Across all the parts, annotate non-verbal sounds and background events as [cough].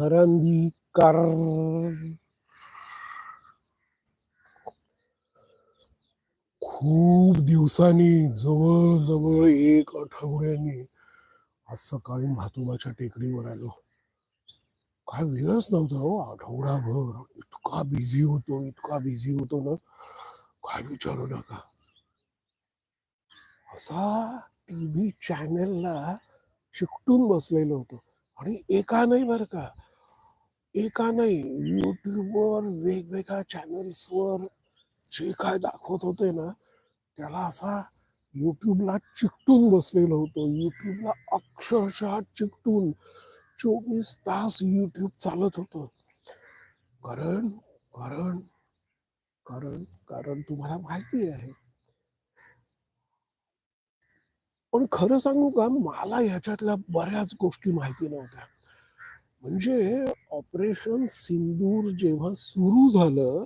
नरंदीकर खूप दिवसांनी जवळजवळ एक आठवड्यानी आज सकाळी म्हातोबाच्या टेकडीवर आलो. काय वेळच नव्हता हो आठवडाभर. इतका बिझी होतो इतका बिझी होतो ना. काय विचारू नका. असा टीव्ही चॅनेलला चिकटून बसलेलो होतो. आणि एका नाही बरं का एका नाही युट्यूबवर वेगवेगळ्या चॅनल्सवर जे काय दाखवत होते ना त्याला असा युट्यूबला चिकटून बसलेलं होतो. युट्यूबला अक्षरशः चिकटून चोवीस तास युट्यूब चालत होतं. कारण कारण कारण कारण तुम्हाला माहिती आहे. पण खरं सांगू का मला ह्याच्यातल्या बऱ्याच गोष्टी माहिती नव्हत्या. म्हणजे ऑपरेशन सिंदूर जेव्हा सुरू झालं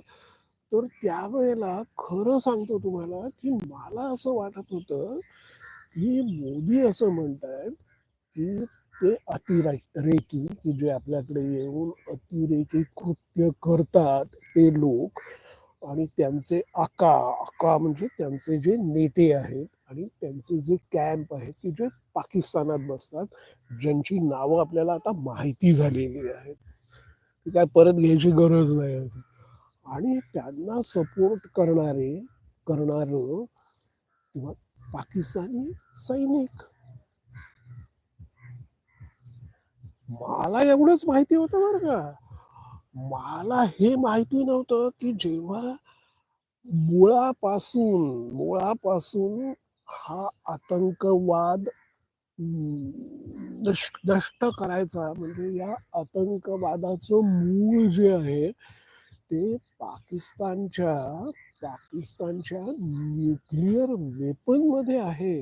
तर त्यावेळेला खरं सांगतो तुम्हाला की मला असं वाटत होतं की मोदी असं म्हणतायत की ते अतिरेकी की जे आपल्याकडे येऊन अतिरेकी कृत्य करतात ते लोक आणि त्यांचे आका आका म्हणजे त्यांचे जे नेते आहेत आणि त्यांचे जे कॅम्प आहेत की जे पाकिस्तानात बसतात ज्यांची नावं आपल्याला आता माहिती झालेली आहेत. ती काय परत घ्यायची गरज नाही. आणि त्यांना सपोर्ट करणारे करणार किंवा पाकिस्तानी सैनिक. मला एवढंच माहिती होतं बरं का. मला हे माहिती नव्हतं की जेव्हा मुळापासून मुळापासून हा आतंकवाद नष्ट नष्ट करायचा म्हणजे या आतंकवादाचं मूळ जे आहे ते पाकिस्तानच्या पाकिस्तानच्या न्यूक्लिअर वेपनमध्ये आहे.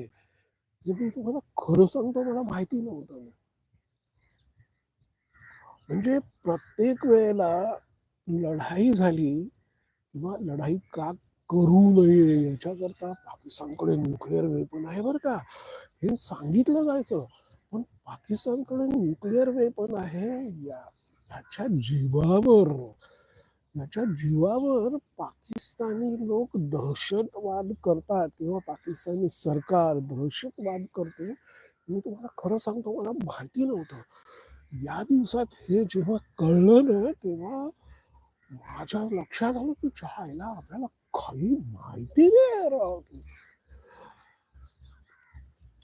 जे मी तुम्हाला खरं सांगतो मला माहिती नव्हतं. म्हणजे प्रत्येक वेळेला लढाई झाली किंवा लढाई का करू नये याच्याकरता पाकिस्तानकडे न्यूक्लिअर वेपन आहे बरं का. हे सांगितलं जायचं. पण पाकिस्तानकडे न्यूक्लिअर वेपन आहे या याच्या जीवावर. याच्या जीवावर पाकिस्तानी लोक दहशतवाद करतात किंवा पाकिस्तानी सरकार दहशतवाद करते. मी तुम्हाला खरं सांगतो मला माहिती नव्हतं. या दिवसात हे जेव्हा कळलं ना तेव्हा माझ्या लक्षात आलं की आईला आपल्याला काही माहिती नाही राव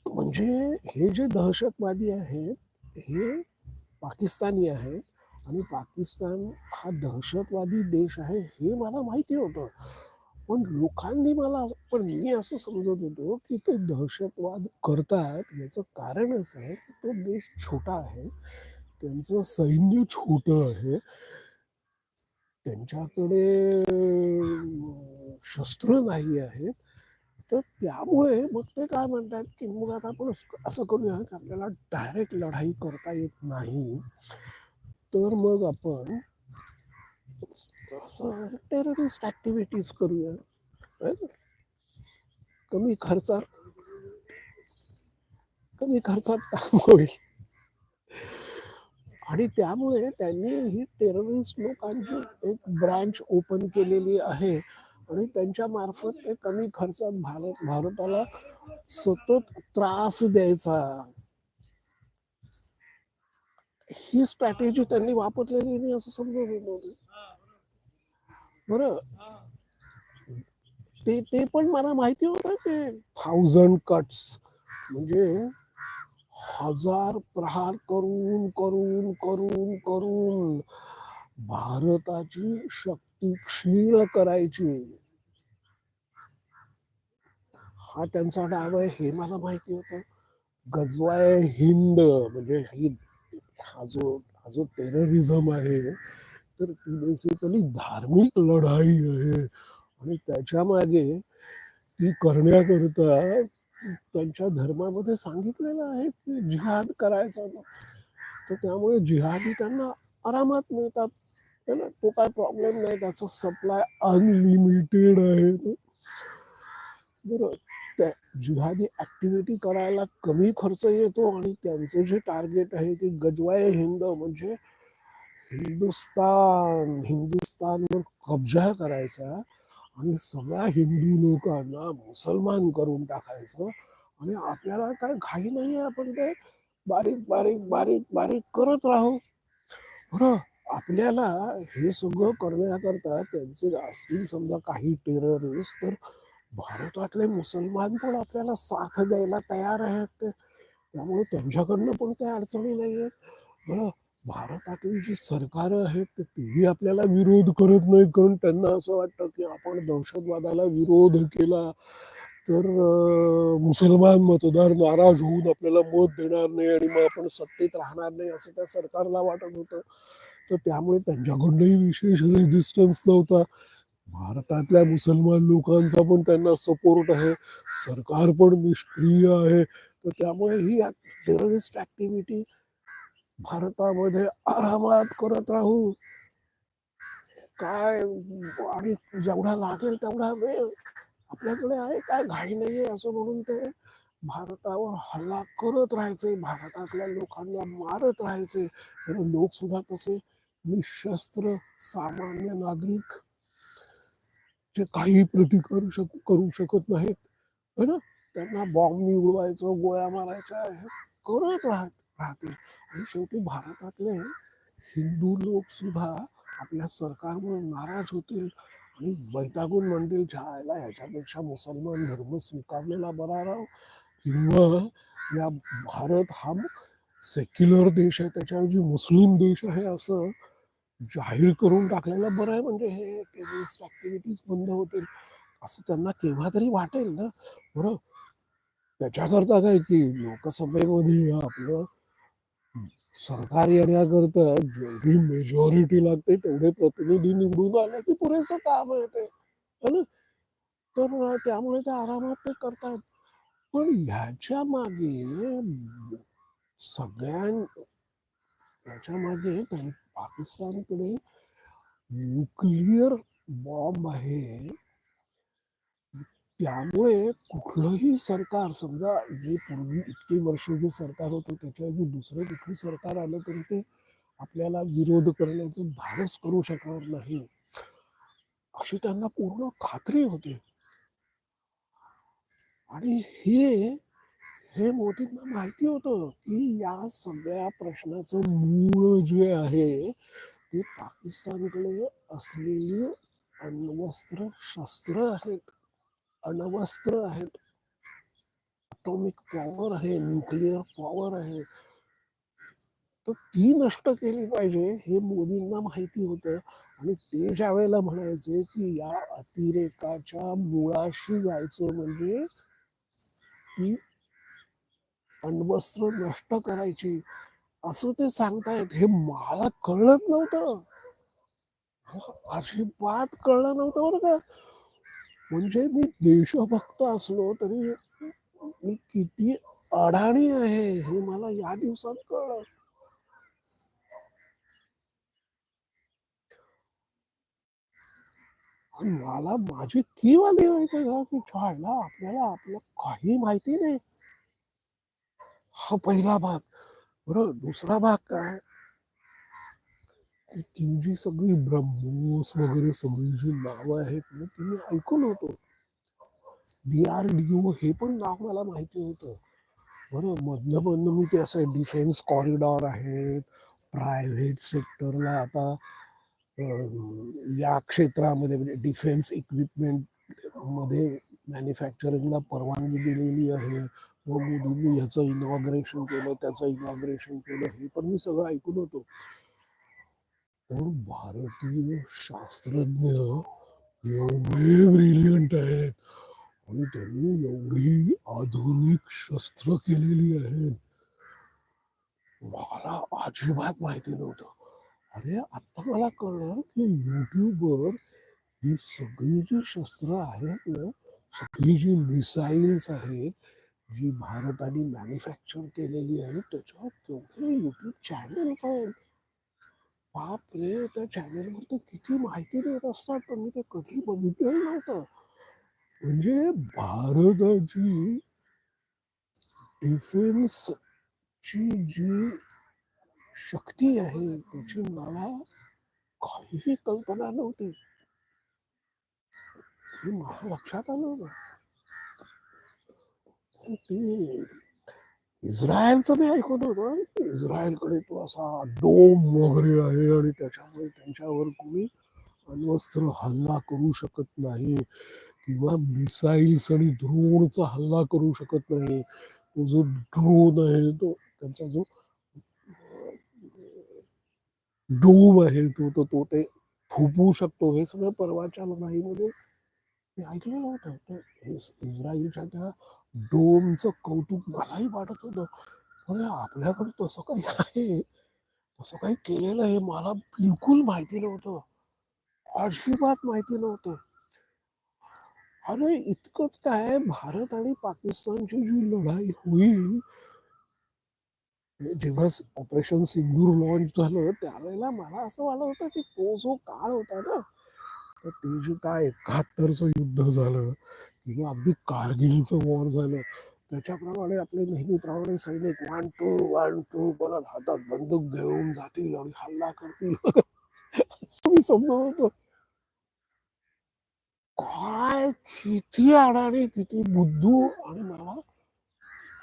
म्हणजे हे जे दहशतवादी आहेत हे पाकिस्तानी आहेत आणि पाकिस्तान हा दहशतवादी देश आहे हे मला माहिती होतं. पण लोकांनी मला पण मी असं समजत होतो की ते दहशतवाद करतात याचं कारण असं आहे की तो देश छोटा आहे त्यांचं सैन्य छोटं आहे त्यांच्याकडे शस्त्र नाही आहेत तर त्यामुळे मग ते काय म्हणतात की मग आता आपण असं करूया की आपल्याला डायरेक्ट लढाई करता येत नाही. तर मग आपण टेररिस्ट ऍक्टिव्हिटीज करूया. कमी खर्चात कमी खर्चात काम होईल. आणि त्यामुळे त्यांनी ही टेररिस्ट लोकांची एक ब्रँच ओपन केलेली आहे. आणि त्यांच्या मार्फत ते कमी खर्चात भारत भारताला सतत त्रास द्यायचा. ही स्ट्रॅटेजी त्यांनी वापरलेली नाही असं समजत होतो बर. ते ते पण मला माहिती होतं ते थाउजंड कट्स म्हणजे हजार प्रहार करून करून करून करून भारताची शक्ती क्षीण करायची. हा त्यांचा डाव आहे हे मला माहिती होतं. गजवाय हिंद म्हणजे ही हा जो हा जो टेररिझम आहे तर ती बेसिकली धार्मिक लढाई आहे. आणि त्याच्यामागे ती करण्याकरता त्यांच्या धर्मामध्ये सांगितलेलं आहे की जिहाद करायचा तर त्यामुळे जिहादी त्यांना आरामात मिळतात. है ना? तो काय प्रॉब्लेम नाही. त्याचा सप्लाय अनलिमिटेड आहे. बरं त्या जिहादी ऍक्टिव्हिटी करायला कमी खर्च येतो आणि त्यांचं जे टार्गेट आहे ते गजवाय हिंद म्हणजे हिंदुस्तान हिंदुस्थानवर कब्जा करायचा आणि सगळ्या हिंदू लोकांना मुसलमान करून टाकायचं आणि आपल्याला काय घाई नाही आपण ते? बारीक बारीक बारीक बारीक करत राहू. बरं आपल्याला हे सगळं करण्याकरता त्यांचे असतील समजा काही टेररिस्ट तर भारतातले मुसलमान पण आपल्याला साथ द्यायला तयार आहेत. त्यामुळे त्यांच्याकडनं पण काही अडचणी नाही आहेत बरं भारतातली जी सरकार आहेत तीही आपल्याला विरोध करत नाही कारण त्यांना असं वाटतं की आपण दहशतवादाला विरोध केला तर मुसलमान मतदार नाराज होऊन आपल्याला मत देणार नाही आणि मग आपण सत्तेत राहणार नाही असं त्या सरकारला वाटत होतं. तर त्यामुळे त्यांच्याकडनंही विशेष रेझिस्टन्स नव्हता. भारतातल्या मुसलमान लोकांचा पण त्यांना सपोर्ट आहे. सरकार पण निष्क्रिय आहे. तर त्यामुळे ही टेररिस्ट ऍक्टिव्हिटी भारतामध्ये आरामात करत राहू. काय आणि जेवढा लागेल तेवढा वेळ आपल्याकडे आहे काय घाई नाहीये असं म्हणून ते भारतावर हल्ला करत राहायचे भारतातल्या लोकांना मारत राहायचे. लोक सुद्धा कसे निशस्त्र सामान्य नागरिक जे काही प्रतिकार शक करू शकत नाहीत. है ना? त्यांना बॉम्बनी उडवायचं गोळ्या मारायच्या हे करत राहत राहतील. आणि शेवटी भारतातले हिंदू लोक सुद्धा आपल्या सरकारमुळे नाराज होतील आणि वैतागून म्हणतील जायला ह्याच्यापेक्षा मुसलमान धर्म स्वीकारलेला बरा राव. किंवा या भारत हा सेक्युलर देश आहे त्याच्याऐवजी मुस्लिम देश आहे असं जाहीर करून टाकलेलं बरं आहे. म्हणजे हे टेरिस्ट ऍक्टिव्हिटीज बंद होतील. असं त्यांना केव्हा तरी वाटेल ना? बरं. त्याच्याकरता काय की लोकसभेमध्ये आपलं सरकार येण्याकरता जेवढी मेजॉरिटी लागते तेवढे प्रतिनिधी निवडून आले की पुरेसं काम आहे ते. है ना? तर त्यामुळे ते आरामात ते करतात. पण ह्याच्या मागे सगळ्यां याच्या मागे पाकिस्तानकडे न्यूक्लिअर बॉम्ब आहे. त्यामुळे कुठलंही सरकार समजा जे पूर्वी इतकी वर्ष जे सरकार होतं त्याच्याऐवजी दुसरं कुठलं सरकार आलं तरी ते आपल्याला विरोध करण्याचं धाडस करू शकणार नाही. अशी त्यांना पूर्ण खात्री होते. आणि हे हे मोदींना माहिती होतं की या सगळ्या प्रश्नाचं मूळ जे आहे ते पाकिस्तानकडे असलेली अण्वस्त्र शस्त्र आहेत अण्वस्त्र आहेत. अटॉमिक पॉवर आहे न्यूक्लिअर पॉवर आहे. तर ती नष्ट केली पाहिजे हे मोदींना माहिती होतं. आणि ते ज्या वेळेला म्हणायचे की या अतिरेकाच्या मुळाशी जायचं म्हणजे ती अण्वस्त्र नष्ट करायची असं ते सांगतायत हे मला कळत नव्हतं. अजिबात कळलं नव्हतं बरं का. म्हणजे मी देशभक्त असलो तरी मी किती अडाणी आहे हे मला या दिवसात कळलं. मला माझी की वाली माहिती का की छायला आपल्याला आपलं काही माहिती नाही. हा पहिला भाग. बरं दुसरा भाग काय? तुमची ती सगळी ब्रह्मोस वगैरे सगळी जी नावं आहेत ना ती मी ऐकून होतो. डी आर डी ओ हे पण नाव मला माहिती होतं. बरं मधलं मधलं मी ते असं डिफेन्स कॉरिडॉर आहेत प्रायव्हेट सेक्टरला आता या क्षेत्रामध्ये म्हणजे डिफेन्स इक्विपमेंटमध्ये मॅन्युफॅक्चरिंगला परवानगी दिलेली आहे. व मोदींनी ह्याचं इनॉग्रेशन केलं त्याचं इनॉग्रेशन केलं हे पण मी सगळं ऐकून होतो. पण भारतीय शास्त्रज्ञ एवढे ब्रिलियंट आहेत आणि त्यांनी एवढी आधुनिक शस्त्र केलेली आहेत. मला अजिबात माहिती नव्हतं. अरे आता मला कळलं की युट्यूबवर ही सगळी जी शस्त्र आहेत ना सगळी जी मिसाईल्स आहेत जी भारताने मॅन्युफॅक्चर केलेली आहे त्याच्यावर केवढे युट्यूब चॅनल्स आहेत. बाप रे त्या चॅनलवर तर किती माहिती देत असतात. पण मी ते कधी बघितलं नव्हतं. म्हणजे भारताची डिफेन्सची जी शक्ती आहे त्याची मला काहीही कल्पना नव्हती. हे मला लक्षात आलं ना इस्रायलचं मी ऐकत होतो. इस्रायलकडे तो असा डोम वगैरे आहे आणि त्याच्यामुळे त्यांच्यावर कोणी अण्वस्त्र हल्ला करू शकत नाही किंवा मिसाईल्स आणि ड्रोनचा हल्ला करू शकत नाही. तो जो ड्रोन आहे तो त्यांचा जो डोम आहे तो तो तो ते फुपू शकतो. हे सगळं परवाच्या लढाईमध्ये मी ऐकलेलं होतं. तर इस्रायलच्या त्या डोमचं कौतुक मलाही वाटत होतं. पण आपल्याकडे तसं काही आहे. तसं काही केलेलं हे मला बिलकुल माहिती नव्हतं. अजिबात माहिती नव्हतं. अरे इतकंच काय? भारत आणि पाकिस्तानची जी लढाई होईल जेव्हा ऑपरेशन सिंदूर लॉन्च झालं त्यावेळेला मला असं वाटत होतं की तो जो काळ होता ना तर ते जे काय एकाहत्तरचं युद्ध झालं किंवा अगदी कारगिलचं वॉर झालं त्याच्याप्रमाणे आपले नेहमीप्रमाणे सैनिक वन टू वन टू परत हातात बंदूक घेऊन जातील आणि हल्ला करतील. [laughs] असं मी समजत होतो काय किती अडाणी किती बुद्धू आणि मला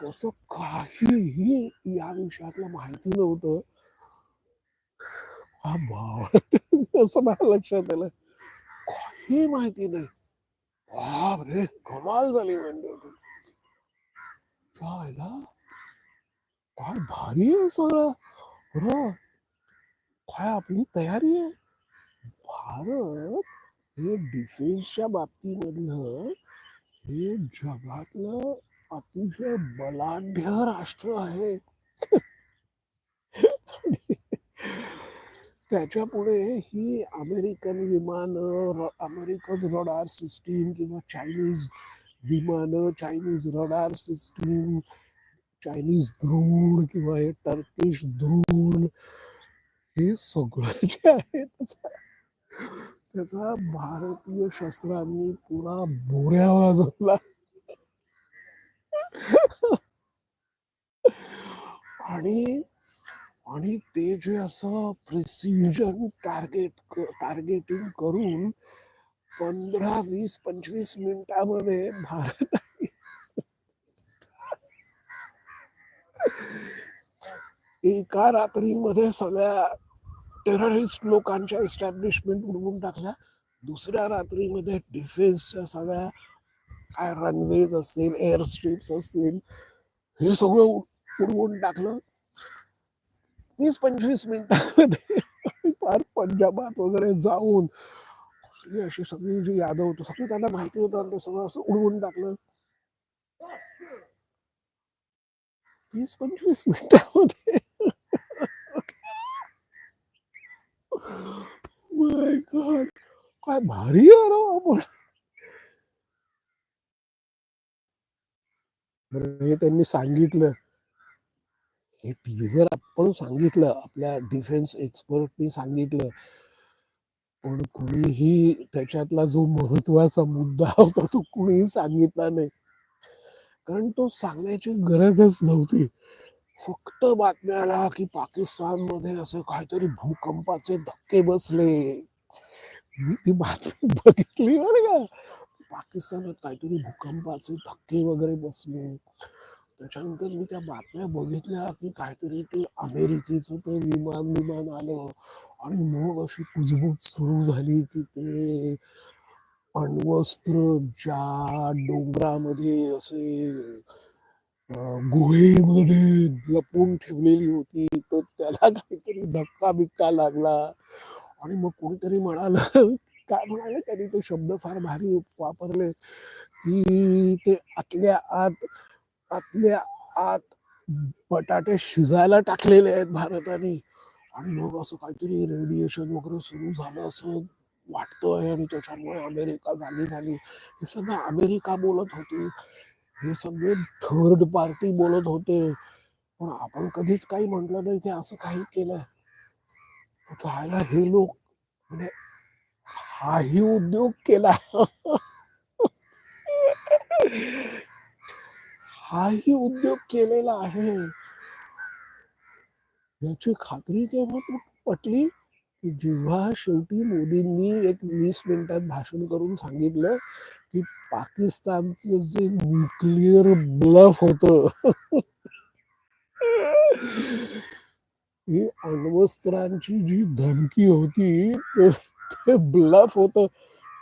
कस काहीही या विषयातलं माहिती नव्हतं. हा भाव. [laughs] असं मला लक्षात आलं. काही माहिती नाही. बापरे कमाल झाली म्हणजे होती. जायला. काय भारी आहे सगळं. बरं. काय आपली तयारी आहे? भारत हे डिफेन्सच्या बाबतीमधलं हे जगातलं अतिशय बलाढ्य राष्ट्र आहे. त्याच्या पुढे ही अमेरिकन विमान अमेरिकन रडार सिस्टीम किंवा चायनीज विमानं Chinese radar system Chinese drone किंवा हे टर्किश द्रोण हे सगळं जे आहे त्याचा त्याचा भारतीय शस्त्रांनी पुरा बोऱ्या वाजवला आणि आणि ते जे असं प्रिसिजन टार्गेट टार्गेटिंग करून पंधरा वीस पंचवीस मिनिटामध्ये भारत एका रात्रीमध्ये सगळ्या टेररिस्ट लोकांच्या इस्टॅब्लिशमेंट उडवून टाकल्या. दुसऱ्या रात्रीमध्ये डिफेन्सच्या सगळ्या काय रनवेज असतील एअर स्ट्रीप्स असतील हे सगळं उडवून टाकलं. वीस पंचवीस मिनिटांमध्ये फार पंजाबात वगैरे जाऊन अशी सगळी जी यादव होती सगळी त्यांना माहिती होतं आणि सगळं असं उडवून टाकलं. वीस पंचवीस मिनिटांमध्ये. काय भारी आहे आपण. हे त्यांनी सांगितलं. हे टीव्हीवर आपण सांगितलं आपल्या डिफेन्स एक्सपर्टनी सांगितलं. पण कुणीही त्याच्यातला जो महत्त्वाचा मुद्दा [laughs] होता तो कुणीही सांगितला नाही. कारण तो सांगण्याची गरजच नव्हती. फक्त बातम्या आला की पाकिस्तानमध्ये असं काहीतरी भूकंपाचे धक्के बसले. मी ती बातमी [laughs] बघितली बरं का. पाकिस्तानात काहीतरी भूकंपाचे धक्के वगैरे बसले. त्याच्यानंतर मी त्या बातम्या बघितल्या की काहीतरी ते अमेरिकेचं ते विमान विमान आलं आणि मग अशी कुजबूज सुरू झाली की ते अण्वस्त्र ज्या डोंगरामध्ये असे गुहेमध्ये लपून ठेवलेली होती तर त्याला काहीतरी धक्का बिक्का लागला. आणि मग कोणीतरी म्हणालं काय म्हणाले त्यांनी ते शब्द फार भारी वापरले की ते आतल्या आत आतल्या आत बटाटे शिजायला टाकलेले आहेत भारताने. आणि मग असं काहीतरी रेडिएशन वगैरे सुरू झालं असं वाटतंय आणि त्याच्यामुळे अमेरिका झाली झाली. हे सगळं अमेरिका बोलत होती. हे सगळे थर्ड पार्टी बोलत होते. पण आपण कधीच काही म्हटलं नाही की असं काही केलंय. जायला हे लोक म्हणजे हाही उद्योग केला. [laughs] हाही उद्योग केलेला आहे. याची खात्री केव्हा पटली की जेव्हा शेवटी मोदींनी एक वीस मिनिटात भाषण करून सांगितलं की पाकिस्तानचं जे न्यूक्लिअर ब्लफ होत ही अण्वस्त्रांची जी धमकी होती ते- ब्लफ होत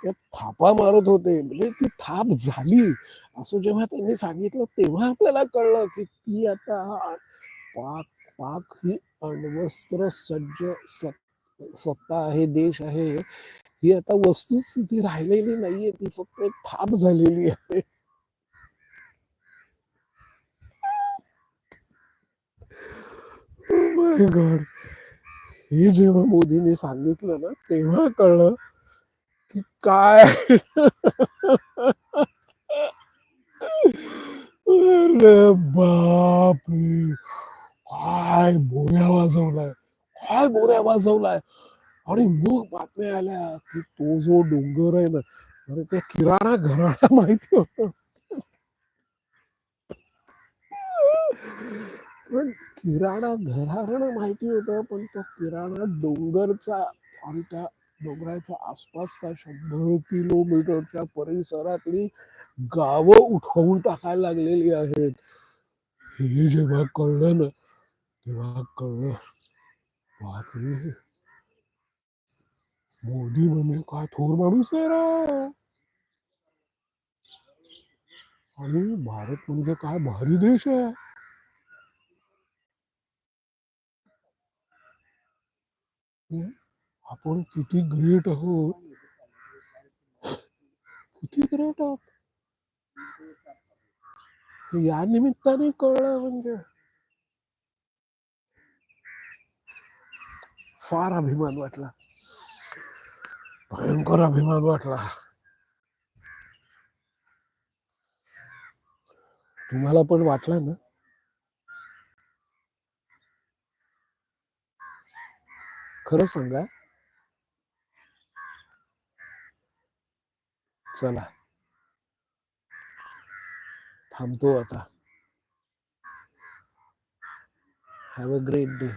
त्या थापा मारत होते. म्हणजे ती थाप झाली. असं जेव्हा त्यांनी सांगितलं, तेव्हा आपल्याला कळलं की ती आता पाक पाक ही अण्वस्त्र सज्ज सत्ता आहे, देश आहे. ही आता वस्तुस्थिती राहिलेली नाहीये, ती फक्त एक थाप झालेली आहे. माय गॉड हे जेव्हा मोदींनी सांगितलं ना, तेव्हा कळलं की काय? अरे बापरे. काय बोऱ्या वाजवलाय. काय बोऱ्या वाजवलाय. आणि मग बातम्या आल्या की तो जो डोंगर आहे ना अरे त्या किराणा घराणा माहिती होत. पण किराणा घराणं माहिती होतं पण तो किराणा डोंगरचा आणि त्या डोंगराच्या आसपासचा शंभर किलोमीटरच्या परिसरातली गावं उठवून टाकायला लागलेली आहेत. हे जेव्हा कळलं ना तेव्हा कळलं बापरे. मोदी म्हणजे काय थोर माणूस आहे रा. आणि भारत म्हणजे काय? भारी देश आहे. आपण किती ग्रेट आहोत. किती ग्रेट आहोत. या निमित्ताने कळलं म्हणजे. फार अभिमान वाटला. भयंकर अभिमान वाटला. तुम्हाला पण वाटला ना? खरं सांगा. चला. थांबतो आता हॅव अ ग्रेट डे